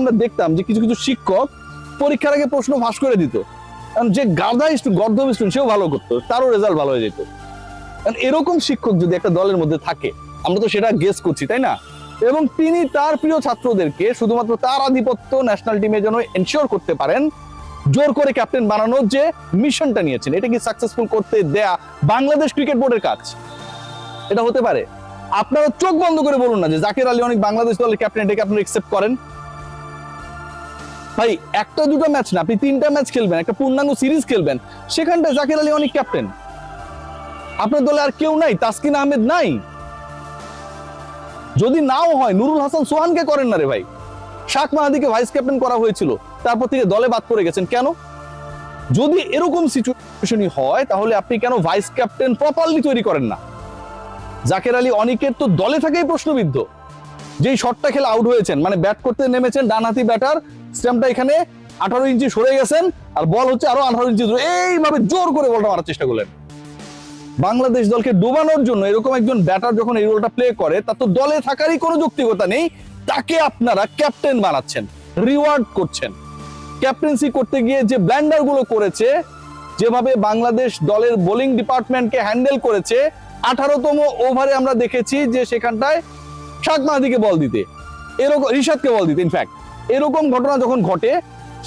আমরা দেখতাম যে কিছু কিছু শিক্ষক পরীক্ষার আগে প্রশ্ন ফাঁস করে দিত। কারণ যে গাধা স্টুডেন্ট গর্ধব স্টুডেন্ট সেও ভালো করতো, তারও রেজাল্ট ভালো হয়ে যেত। কারণ এরকম শিক্ষক যদি একটা দলের মধ্যে থাকে, আমরা তো সেটা গেস করছি, তাই না? এবং তিনি তার প্রিয় ছাত্রদেরকে শুধুমাত্র তার আধিপত্য ন্যাশনাল টিমে যেন এনশিওর করতে পারেন, জোর করে ক্যাপ্টেন বানানোর যে মিশনটা নিয়েছেন। এটা কি সাকসেসফুল করতে দেয়া বাংলাদেশ ক্রিকেট বোর্ডের কাজ? এটা হতে পারে। আপনারা চোখ বন্ধ করে বলুন না যে জাকির আলী অনেক বাংলাদেশ দলের ক্যাপ্টেন এটাকে আপনারা একসেপ্ট করেন। ভাই, একটা দুটো ম্যাচ না, আপনি তিনটা ম্যাচ খেলবেন, একটা পূর্ণাঙ্গ সিরিজ খেলবেন, সেখানটায় জাকির আলী অনেক ক্যাপ্টেন আপনার দলে আর কেউ নাই, তাসকিন আহমেদ নাই। যদি নাও হয়, নুরুল হাসান সোহানকে করেন না রে ভাই। শাক মাহাদিকে ভাইস ক্যাপ্টেন করা হয়েছিল, তারপর থেকে দলে বাদ পড়ে গেছেন, কেন? যদি এরকম সিচুয়েশনই হয়, তাহলে আপনি কেন ভাইস ক্যাপ্টেন প্রপারলি তৈরি করেন না? জাকের আলী অনেকের তো দলে থাকেই প্রশ্নবিদ্ধ। যেই শটটা খেলে আউট হয়েছেন মানে ব্যাট করতে নেমেছেন ডানহাতি ব্যাটার স্ট্যাম্পটা এখানে আঠারো ইঞ্চি সরে গেছেন, আর বল হচ্ছে আরও আঠারো ইঞ্চি এইভাবে জোর করে বলটা মারার চেষ্টা করলেন। বাংলাদেশ দলকে ডুবানোর জন্য এরকম একজন ব্যাটার যখন এই রোলটা প্লে করে, তার তো দলে থাকারই কোনো যৌক্তিকতা নেই। তাকে আপনারা ক্যাপ্টেন বানাচ্ছেন রিওয়ার্ড করছেন। ক্যাপ্টেন্সি করতে গিয়ে যে ব্ল্যান্ডারগুলো করেছে, যেভাবে বাংলাদেশ দলের বোলিং ডিপার্টমেন্টকে হ্যান্ডেল করেছে, আঠারোতম ওভারে আমরা দেখেছি যে সেখানটায় শাক মাহাদিকে বল দিতে। এরকম, রিশাদকে বল দিতে ইনফ্যাক্ট এরকম ঘটনা যখন ঘটে,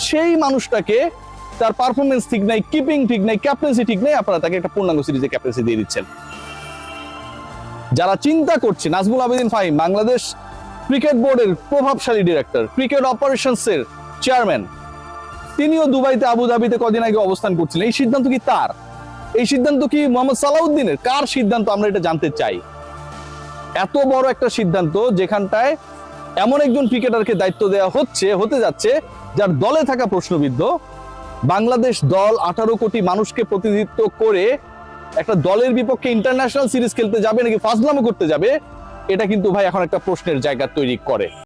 সেই মানুষটাকে তার পারফরমেন্স ঠিক নাই কিপিং ঠিক নাই ক্যাপ্টেন্সি ঠিক নাই, আপনারা তাকে একটা পূর্ণাঙ্গ সিরিজে ক্যাপ্টেন্সি দিয়ে দিচ্ছেন। যারা চিন্তা করছে, নাজমুল আবেদিন ফাহিম, বাংলাদেশ ক্রিকেট বোর্ডের প্রভাবশালী ডিরেক্টর ক্রিকেট অপারেশনস এর চেয়ারম্যান তিনিও দুবাইতে, আবুধাবিতে কদিন আগে অবস্থান করছিলেন। এই সিদ্ধান্ত কি তার? এই সিদ্ধান্ত কি মোহাম্মদ সালাউদ্দিনের? কার সিদ্ধান্ত আমরা এটা জানতে চাই? এত বড় একটা সিদ্ধান্ত যেখানটায় এমন একজন ক্রিকেটারকে দায়িত্ব দেওয়া হচ্ছে, হতে যাচ্ছে, যার দলে থাকা প্রশ্নবিদ্ধ। বাংলাদেশ দল আঠারো কোটি মানুষকে প্রতিনিধিত্ব করে একটা দলের বিপক্ষে ইন্টারন্যাশনাল সিরিজ খেলতে যাবে নাকি ফাজলামো করতে যাবে, এটা কিন্তু ভাই এখন একটা প্রশ্নের জায়গা তৈরি করে।